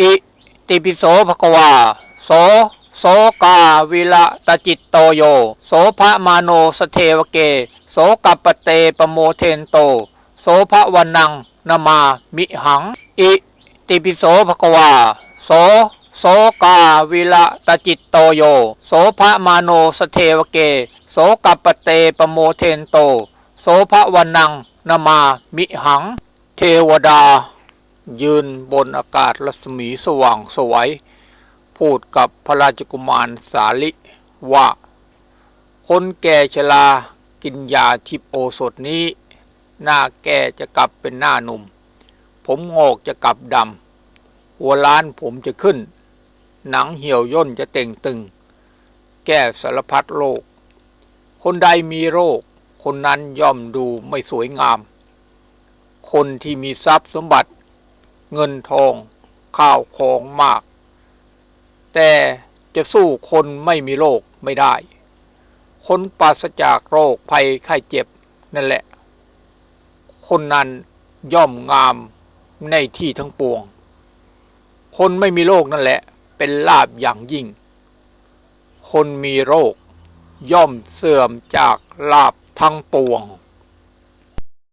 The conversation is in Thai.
อิติปิโสภควา โส โสกาวิละตจิตโตโย โสภะมาโนสเทวเก โสกัปเตปโมเทนโต โสภะวันนังนามามิหัง อิติปิโสภควา โส โสกาวิละตจิตโตโย โสภะมาโนสเทวเก โสกัปปเตปโมเทนโต โสภะวันนังนามามิหัง เทวดา ยืนบนอากาศรัศมีสว่างสวยพูดกับพระราชกุมารสาลิว่า คนแก่ชรากินยาทิพโอสถนี้ หน้าแก่จะกลับเป็นหน้าหนุ่ม ผมงอกจะกลับดำหัวล้านผมจะขึ้น หนังเหี่ยวย่นจะเต่งตึง แก้สารพัดโรค คนใดมีโรค คนนั้นย่อมดูไม่สวยงาม คนที่มีทรัพย์สมบัติ เงินทอง ข้าวของมาก แต่จะสู้คนไม่มีโรคไม่ได้ คนปราศจากโรคภัยไข้เจ็บนั่นแหละ คนนั้นย่อมงามในที่ทั้งปวง คนไม่มีโรคนั่นแหละ เป็นลาบอย่างยิ่ง คนมีโรค ย่อมเสื่อมจากลาบทั้งปวง